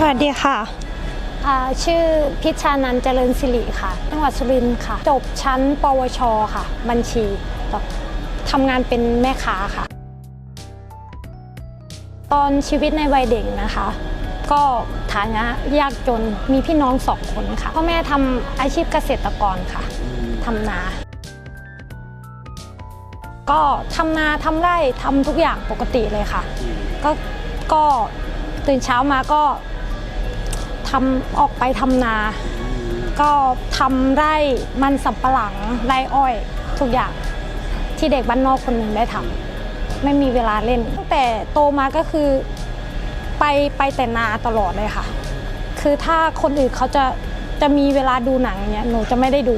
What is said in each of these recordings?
สวัสดีค่ะ ชื่อพิชานันท์เจริญสิริค่ะ จังหวัดสุรินทร์ค่ะ จบชั้น ปวช ค่ะ บัญชีทำงานเป็นแม่ค้าค่ะ ตอนชีวิตในวัยเด็กนะคะ ก็ฐานะยากจนมีพี่น้องสองคนค่ะพ่อแม่ทำอาชีพเกษตรกรค่ะทำนา ก็ทำนาทำไร่ทำทุกอย่างปกติเลยค่ะ ก็ก็ตื่นเช้ามาก็ ทำออกไปทำนา ก็ทำไร่มันสำปะหลังไร่อ้อยทุกอย่างที่เด็กบ้านนอกคนหนึ่งได้ทำไม่มีเวลาเล่น ตั้งแต่โตมาก็คือไปไปแต่นาตลอดเลยค่ะ คือถ้าคนอื่นเขาจะจะมีเวลาดูหนังเนี่ยหนูจะไม่ได้ดู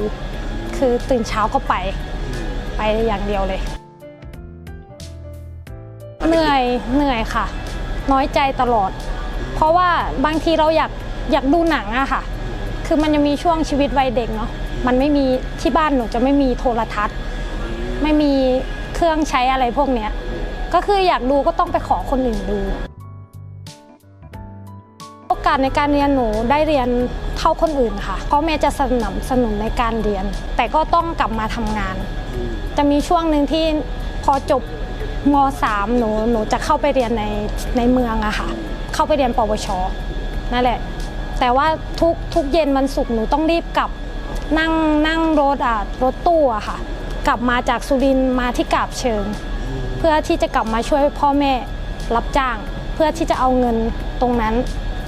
คือตื่นเช้าก็ไปไปอย่างเดียวเลย เหนื่อยเหนื่อยค่ะ น้อยใจตลอด เพราะว่าบางทีเราอยาก อยากดูหนังอะค่ะ คือมันจะมีช่วงชีวิตวัยเด็กเนาะ มันไม่มีที่บ้านหนูจะไม่มีโทรทัศน์ ไม่มีเครื่องใช้อะไรพวกเนี้ย ก็คืออยากดูก็ต้องไปขอคนอื่นดู โอกาสในการเรียนหนูได้เรียนเท่าคนอื่นค่ะพราะแม่จะสนับสนุนในการเรียน แต่ก็ต้องกลับมาทำงาน จะมีช่วงหนึ่งที่พอจบม .3 หนูหนูจะเข้าไปเรียนในในเมืองอะค่ะ เข้าไปเรียนปวชนั่นแหละ แต่ว่าทุกทุกเย็นวันศุกร์หนูต้องรีบกลับนั่งนั่งรถอะรถตู้อะค่ะ กลับมาจากสุรินทร์มาที่กาบเชิง เพื่อที่จะกลับมาช่วยพ่อแม่รับจ้าง เพื่อที่จะเอาเงินตรงนั้น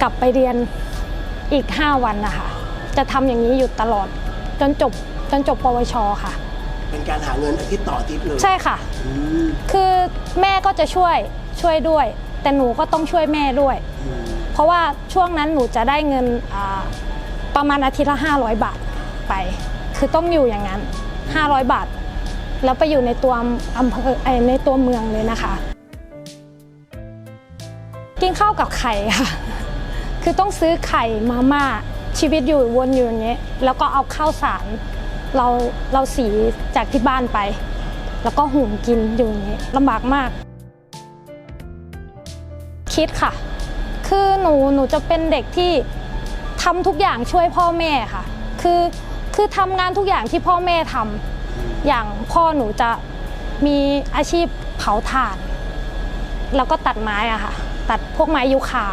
กลับไปเรียนอีก 5 วันนะคะจะทำอย่างนี้อยู่ตลอดจนจบจนจบปวชค่ะ เป็นการหาเงินอาทิตย์ต่ออาทิตย์เลยใช่ค่ะ อืมคือแม่ก็จะช่วยช่วยด้วย แต่หนูก็ต้องช่วยแม่ด้วย อืม เพราะว่าช่วงนั้นหนูจะได้เงินประมาณอาทิตย์ละ 500 บาทไป คือต้องอยู่อย่างนั้น 500 บาท แล้วไปอยู่ในตัวอำเภอในตัวเมืองเลยนะคะ กินข้าวกับไข่ค่ะ คือต้องซื้อไข่มาม่าชีวิตอยู่วนอยู่อย่างเงี้แล้วก็เอาข้าวสารเราเราสีจากที่บ้านไป แล้วก็หุงกินอยู่อย่างนี้ลำบากมาก คิดค่ะ คือหนูหนูจะเป็นเด็กที่ทำทุกอย่างช่วยพ่อแม่ค่ะ คือคือทำงานทุกอย่างที่พ่อแม่ทำอย่างพ่อหนูจะมีอาชีพเผาถ่าน แล้วก็ตัดไม้อะค่ะ ตัดพวกไม้ยูคา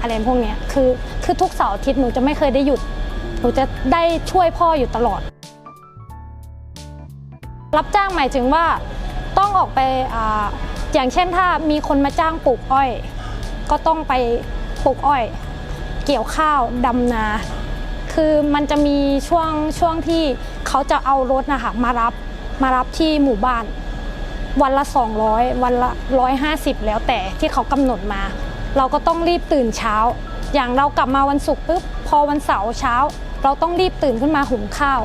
อะไรพวกเนี้ยคือคือทุกเสาร์อาทิตย์หนูจะไม่เคยได้หยุด หนูจะได้ช่วยพ่ออยู่ตลอด รับจ้างหมายถึงว่าต้องออกไปออย่างเช่นถ้ามีคนมาจ้างปลูกอ้อย ก็ต้องไปปลูกอ้อย เกี่ยวข้าวดำนา คือมันจะมีช่วงช่วงที่เขาจะเอารถนะคะมารับมารับที่หมู่บ้าน วันละ 200 วันละ 150 แล้วแต่ที่เขากำหนดมา เราก็ต้องรีบตื่นเช้า อย่างเรากลับมาวันศุกร์ปุ๊บพอวันเสาร์เช้า เราต้องรีบตื่นขึ้นมาหุงข้าว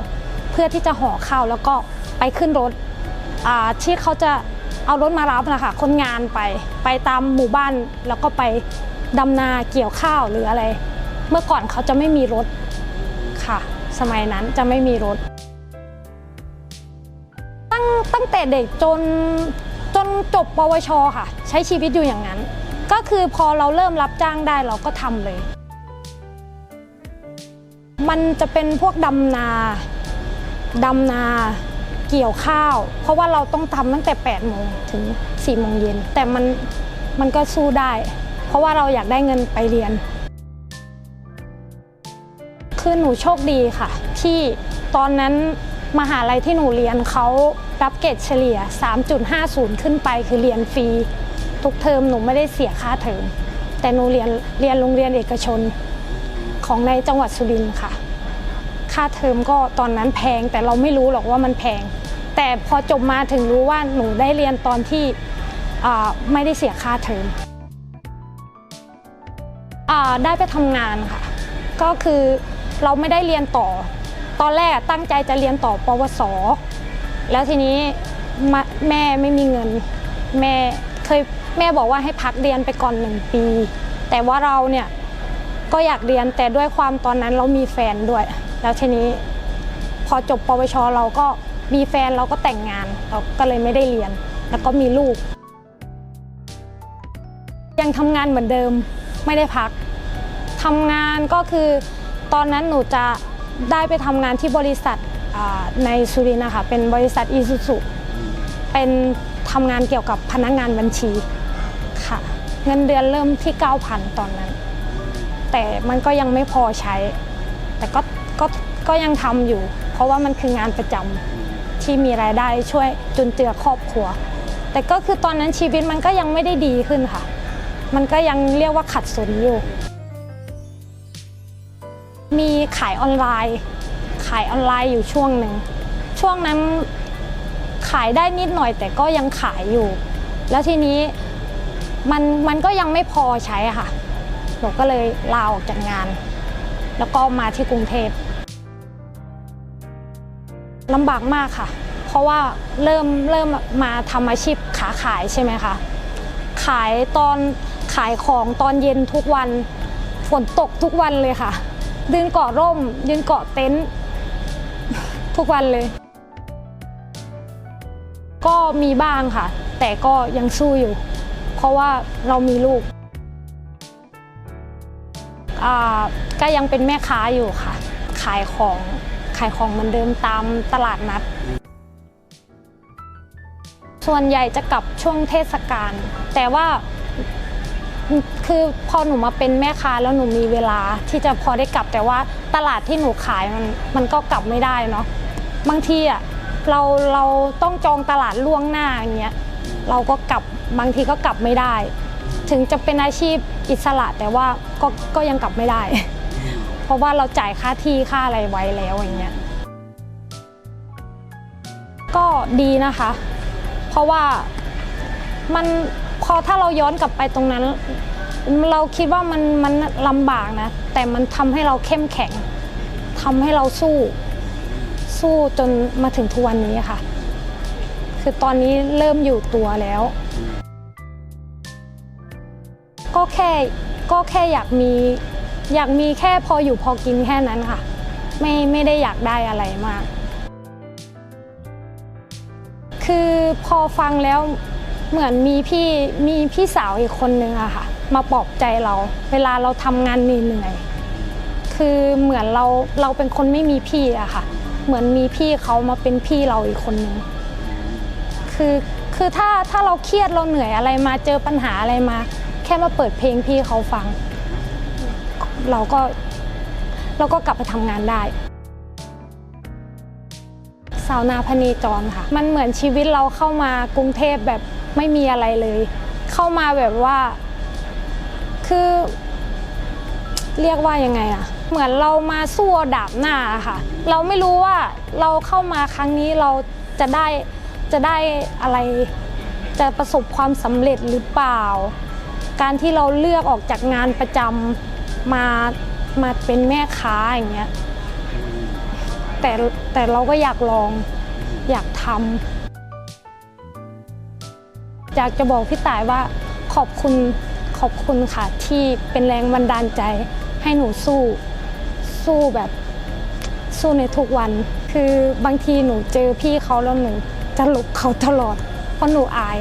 เพื่อที่จะห่อข้าวแล้วก็ไปขึ้นรถอ่าที่เขาจะ เอารถมารับนะคะคนงานไปไปตามหมู่บ้านแล้วก็ไปดำนาเกี่ยวข้าวหรืออะไร เมื่อก่อนเขาจะไม่มีรถค่ะ สมัยนั้นจะไม่มีรถ ตั้งตั้งแต่เด็กจนจนจบปวชค่ะ ใช้ชีวิตอยู่อย่างนั้น ก็คือพอเราเริ่มรับจ้างได้เราก็ทำเลย มันจะเป็นพวกดำนาดำนา เกี่ยวข้าว เพราะว่าเราต้องทำตั้งแต่8โมงถึง4โมงเย็น แต่มันมันก็สู้ได้ เพราะว่าเราอยากได้เงินไปเรียน คือหนูโชคดีค่ะ ที่ตอนนั้นมหาลัยที่หนูเรียนเขารับเกรดเฉลี่ย 3.50 ขึ้นไปคือเรียนฟรี ทุกเทอมหนูไม่ได้เสียค่าเทอมแต่หนูเรียนเรียนโรงเรียนเอกชนของในจังหวัดสุรินทร์ค่ะ ค่าเทอมก็ตอนนั้นแพงแต่เราไม่รู้หรอกว่ามันแพง แต่พอจบมาถึงรู้ว่าหนูได้เรียนตอนที่ไม่ได้เสียค่าเทอมอได้ไปทำงานค่ะ ก็คือเราไม่ได้เรียนต่อ ตอนแรกตั้งใจจะเรียนต่อปวส แล้วทีนี้แม่ไม่มีเงิน แม่เคยแม่บอกว่าให้พักเรียนไปก่อนหนึ่งปี แต่ว่าเราเนี่ยก็อยากเรียนแต่ด้วยความตอนนั้นเรามีแฟนด้วย แล้วทีนี้พอจบปวชเราก็มีแฟนเราก็แต่งงานเราก็เลยไม่ได้เรียน แล้วก็มีลูก ยังทำงานเหมือนเดิมไม่ได้พักทำงานก็คือตอนนั้นหนูจะได้ไปทำงานที่บริษัทในสุรินทร์นะคะเป็นบริษัทอีซูซุเป็นทำงานเกี่ยวกับพนักงานบัญชีค่ะ เงินเดือนเริ่มที่ 9,000 ตอนนั้น แต่มันก็ยังไม่พอใช้ แต่ก็ ก็ก็ยังทำอยู่ เพราะว่ามันคืองานประจำที่มีรายได้ช่วยจุนเจือครอบครัว แต่ก็คือตอนนั้นชีวิตมันก็ยังไม่ได้ดีขึ้นค่ะ มันก็ยังเรียกว่าขัดสนอยู่ มีขายออนไลน์ ขายออนไลน์อยู่ช่วงหนึ่งช่วงนั้นขายได้นิดหน่อยแต่ก็ยังขายอยู่ แล้วทีนี้มันมันก็ยังไม่พอใช้ค่ะหนูก็เลยลาออกจากงาน แล้วก็มาที่กรุงเทพ ลำบากมากค่ะ เพราะว่าเริ่มเริ่มมาทำอาชีพขาขายใช่ไหมคะ ขายตอนขายของตอนเย็นทุกวัน ฝนตกทุกวันเลยค่ะยืนเกาะร่มยืนเกาะเต็นท์ทุกวันเลย ก็มีบ้างค่ะ แต่ก็ยังสู้อยู่ เพราะว่าเรามีลูกอ่าก็ยังเป็นแม่ค้าอยู่ค่ะ ขายของ ขายของเหมือนเดิมตามตลาดนัด ส่วนใหญ่จะกลับช่วงเทศกาลแต่ว่าคือพอหนูมาเป็นแม่ค้าแล้วหนูมีเวลาที่จะพอได้กลับ แต่ว่าตลาดที่หนูขายมันมันก็กลับไม่ได้เนาะบางทีอะเราเราต้องจองตลาดล่วงหน้าอย่างเงี้ยเราก็กลับบางทีก็กลับไม่ได้ ถึงจะเป็นอาชีพอิสระแต่ว่าก็ก็ยังกลับไม่ได้ เพราะว่าเราจ่ายค่าที่ค่าอะไรไว้แล้วอย่างเงี้ยก็ดีนะคะ เพราะว่ามันพอถ้าเราย้อนกลับไปตรงนั้น เราคิดว่ามันมันลำบากนะ แต่มันทำให้เราเข้มแข็งทำให้เราสู้สู้จนมาถึงทุกวันนี้ค่ะ คือตอนนี้เริ่มอยู่ตัวแล้ว ก็แค่ก็แค่อยากมี อยากมีแค่พออยู่พอกินแค่นั้นค่ะ ไม่ไม่ได้อยากได้อะไรมาก คือพอฟังแล้วเหมือนมีพี่มีพี่สาวอีกคนนึงอะค่ะ มาปลอบใจเรา เวลาเราทำงานเหนื่อยคือเหมือนเราเราเป็นคนไม่มีพี่อะค่ะ เหมือนมีพี่เขามาเป็นพี่เราอีกคนนึงคือคือถ้าถ้าเราเครียดเราเหนื่อยอะไรมาเจอปัญหาอะไรมา แค่มาเปิดเพลงพี่เขาฟัง เราก็เราก็กลับไปทำงานได้สาวนาพเนจรค่ะ มันเหมือนชีวิตเราเข้ามากรุงเทพแบบไม่มีอะไรเลย เข้ามาแบบว่า คือ เรียกว่ายังไงอะเหมือนเรามาสู้ดาบหน้าอะค่ะ เราไม่รู้ว่าเราเข้ามาครั้งนี้เราจะได้จะได้อะไร จะประสบความสำเร็จหรือเปล่า การที่เราเลือกออกจากงานประจำ มามาเป็นแม่ค้าอย่างเงี้ยแต่แต่เราก็อยากลองอยากทำอยากจะบอกพี่ต่ายว่าขอบคุณขอบคุณค่ะที่เป็นแรงบันดาลใจให้หนูสู้สู้แบบสู้ในทุกวัน คือบางทีหนูเจอพี่เขาแล้วหนูจะหลบเขาตลอด เพราะหนูอาย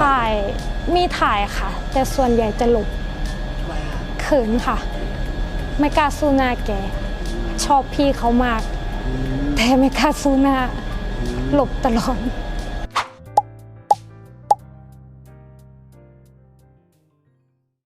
ถ่ายมีถ่ายค่ะ แต่ส่วนใหญ่จะหลบเขินค่ะ ไม่กล้าสู้หน้าแก ชอบพี่เขามาก แต่ไม่กล้าสู้หน้า หลบตลอด